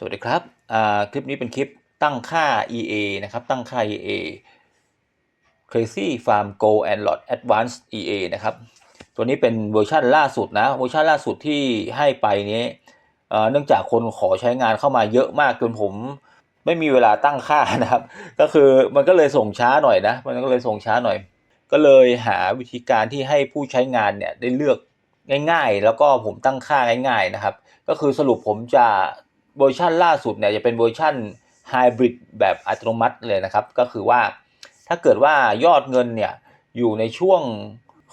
สวัสดีครับอ่าคลิปนี้เป็นคลิปตั้งค่า EA นะครับ ตั้งค่า EA Crazy Farm Go and Lot Advanced EA นะครับ ตัวนี้เป็นเวอร์ชันล่าสุดนะ เวอร์ชันล่าสุดที่ให้ไปนี้เอ่อเนื่องจากคนขอใช้งานเข้ามาเยอะมากจนผมไม่มีเวลาตั้งค่านะครับ ก็คือมันก็เลยส่งช้าหน่อยนะ มันก็เลยส่งช้าหน่อย ก็เลยหาวิธีการที่ให้ผู้ใช้งานเนี่ยได้เลือกง่าย ๆ แล้วก็ผมตั้งค่าง่าย ๆนะครับ ก็คือสรุปผมจะ เวอร์ชันล่าสุดเนี่ยจะเป็นเวอร์ชันไฮบริดแบบอัตโนมัติเลยนะครับ ก็คือว่าถ้าเกิดว่ายอดเงินเนี่ยอยู่ในช่วง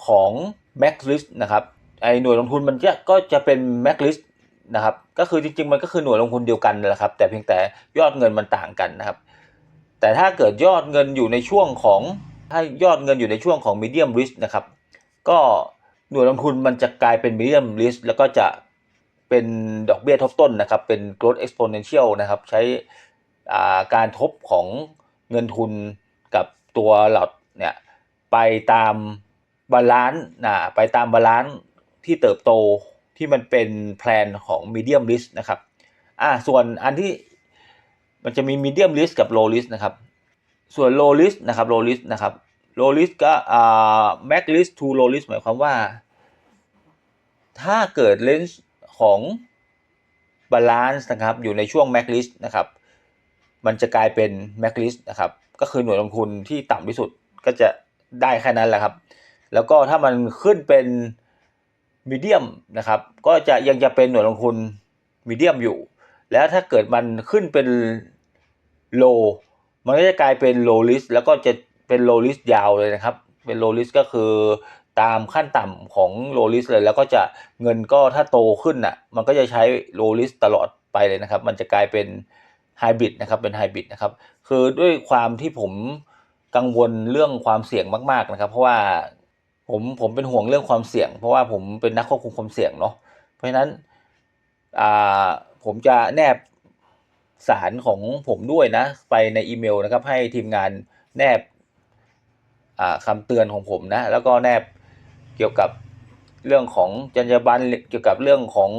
ของ Max List นะครับไอหน่วยลงทุนมันจะก็จะเป็น Max List นะครับก็คือจริงๆ มันก็คือหน่วยลงทุนเดียวกันนั่นแหละครับ แต่เพียงแต่ยอดเงินมันต่างกันนะครับ แต่ถ้าเกิดยอดเงินอยู่ในช่วงของถ้ายอดเงินอยู่ในช่วงของ medium risk นะครับก็หน่วยลงทุนมันจะกลายเป็น medium risk แล้วก็จะ เป็นดอกเบี้ยทบต้นนะครับ เป็น growth exponential นะครับ ใช้าการทบของเงินทุนกับตัวหลอดเนี่ยไปตามบาลานซ์นะไปตามบาลานซ์ที่เติบโตที่มันเป็นแพลนของ medium risk นะครับอ่าส่วนอันที่มันจะมี medium risk กับ low risk นะครับ ส่วน low risk นะครับ low risk นะครับ low risk ก็อ่า max risk to low risk หมายความว่า ถ้าเกิด range ของ balance นะครับอยู่ในช่วง max risk นะครับมันจะกลายเป็น max risk นะครับก็คือหน่วยลงทุนที่ต่ำที่สุดก็จะได้แค่นั้นแหละครับ แล้วก็ถ้ามันขึ้นเป็น medium นะครับก็จะยังจะเป็นหน่วยลงทุน medium อยู่ แล้วถ้าเกิดมันขึ้นเป็น low มันก็จะกลายเป็น low risk แล้วก็จะเป็น low risk ยาวเลยนะครับ เป็น low risk ก็คือ ตามขั้นต่ำของ low risk เลย แล้วก็จะเงินก็ถ้าโตขึ้นอะมันก็จะใช้ low risk ตลอดไปเลยนะครับ มันจะกลายเป็น hybrid นะครับเป็น hybrid นะครับ คือด้วยความที่ผมกังวลเรื่องความเสี่ยงมาก ๆนะครับ เพราะว่าผมผมเป็นห่วงเรื่องความเสี่ยง เพราะว่าผมเป็นนักควบคุมความเสี่ยงเนาะเพราะฉะนั้นอ่าผมจะแนบสารของผมด้วยนะ ไปในอีเมลนะครับ ให้ทีมงานแนบอ่าคำเตือนของผมนะ แล้วก็แนบ เกี่ยวกับเรื่องของจรรยาบรรณเกี่ยวกับเรื่องของ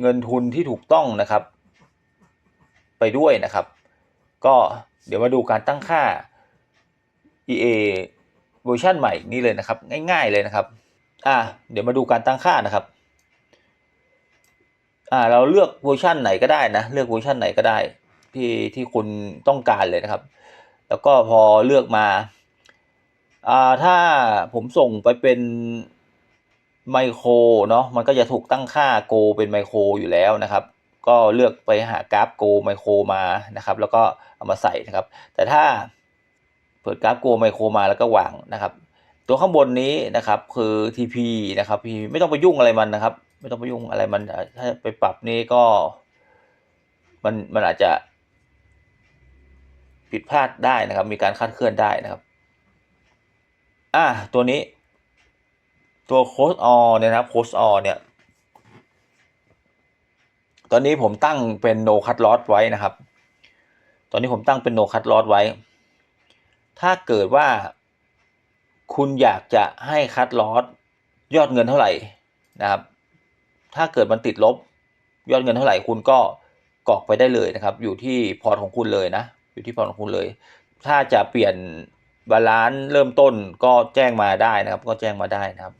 เงินทุนที่ถูกต้องนะครับ ไปด้วยนะครับ ก็เดี๋ยวมาดูการตั้งค่า EA เวอร์ชันใหม่นี่เลยนะครับ ง่าย ๆเลยนะครับ อ่าเดี๋ยวมาดูการตั้งค่านะครับ อ่า เราเลือกเวอร์ชันไหนก็ได้นะเลือกเวอร์ชันไหนก็ได้ที่ที่คุณต้องการเลยนะครับ แล้วก็พอเลือกมา ถ้าผมส่งไปเป็นไมโครเนาะมันก็จะถูกตั้งค่าโกเป็นไมโครอยู่แล้วนะครับ ก็เลือกไปหากราฟโกไมโครมานะครับ แล้วก็เอามาใส่นะครับ แต่ถ้าเปิดกราฟโกไมโครมาแล้วก็วางนะครับ ตัวข้างบนนี้นะครับคือ TP นะครับ P ไม่ต้องไปยุ่งอะไรมันนะครับ ไม่ต้องไปยุ่งอะไรมันถ้าไปปรับนี่ก็ มันมันอาจจะผิดพลาดได้นะครับ มีการคาดเคลื่อนได้นะครับ อ่าตัวนี้ ตัวโค้ดอเนี่ยนะครับโค้ดอเนี่ย ตอนนี้ผมตั้งเป็น no cut loss ไว้นะครับ ตอนนี้ผมตั้งเป็น no cut loss ไว้ ถ้าเกิดว่า คุณอยากจะให้คัดลอสยอดเงินเท่าไหร่นะครับ ถ้าเกิดมันติดลบ ยอดเงินเท่าไหร่คุณก็กรอกไปได้เลยนะครับ อยู่ที่พอร์ตของคุณเลยนะ อยู่ที่พอร์ตของคุณเลย ถ้าจะเปลี่ยน บาลานซ์เริ่มต้นก็แจ้งมาได้นะครับ ก็แจ้งมาได้นะครับ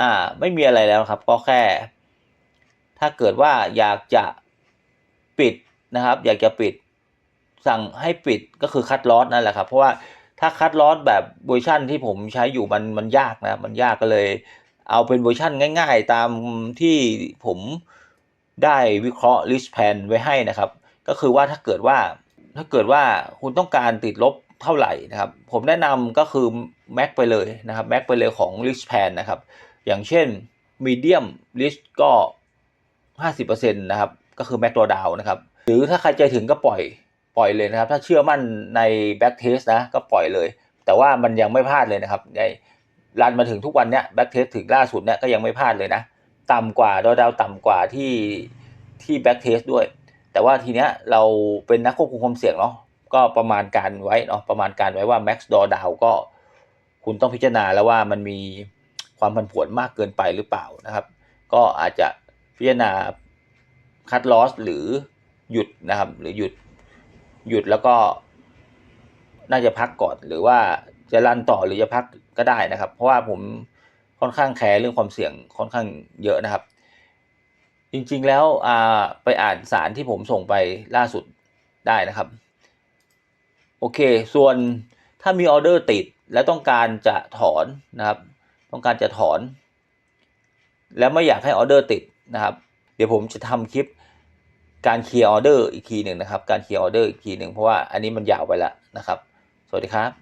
อ่า ไม่มีอะไรแล้วครับ ก็แค่ ถ้าเกิดว่าอยากจะปิดนะครับ อยากจะปิด สั่งให้ปิดก็คือคัดลอสนั่นแหละครับ เพราะว่าถ้าคัดลอสแบบเวอร์ชั่นที่ผมใช้อยู่มันมันยากนะมันยากก็เลย เอาเป็นเวอร์ชั่นง่าย ๆ ตามที่ผมได้วิเคราะห์ list plan ไว้ให้นะครับ ก็คือว่าถ้าเกิดว่าถ้าเกิดว่าคุณต้องการติดลบ เท่าไหร่นะครับ ผมแนะนำก็คือ max ไปเลยนะครับ max ไปเลยของ list plan นะครับ อย่างเช่น medium list ก็ 50%นะครับ ก็คือ max ตัวดาวนะครับ หรือถ้าใครใจถึงก็ปล่อยปล่อยเลยนะครับ ถ้าเชื่อมั่นใน back test นะ ก็ปล่อยเลย แต่ว่ามันยังไม่พลาดเลยนะครับในรันมาถึงทุกวันเนี้ย back test ถึงล่าสุดเนี้ยก็ยังไม่พลาดเลยนะ ต่ำกว่าดาวดาวต่ำกว่าที่ที่ back test ด้วยแต่ว่าทีเนี้ยเราเป็นนักควบคุมความเสี่ยงเนาะ ก็ประมาณการไว้เนาะประมาณการไว้ว่า max d o w down ก็คุณต้องพิจารณาแล้วว่ามันมีความผันผวนมากเกินไปหรือเปล่านะครับ ก็อาจจะพิจารณาคัดลอสหรือหยุดนะครับ หรือหยุดหยุดแล้วก็น่าจะพักก่อน หรือว่าจะรันต่อหรือจะพักก็ได้นะครับ เพราะว่าผมค่อนข้างแคร์เรื่องความเสี่ยงค่อนข้างเยอะนะครับ จริงๆแล้วอ่าไปอ่านสารที่ผมส่งไปล่าสุดได้นะครับ โอเค ส่วนถ้ามีออเดอร์ติดและต้องการจะถอนนะครับ ต้องการจะถอน แล้วไม่อยากให้ออเดอร์ติดนะครับ เดี๋ยวผมจะทำคลิปการเคลียร์ออเดอร์อีกทีหนึ่งนะครับ การเคลียร์ออเดอร์อีกทีหนึ่งเพราะว่าอันนี้มันยาวไปแล้วนะครับ สวัสดีครับ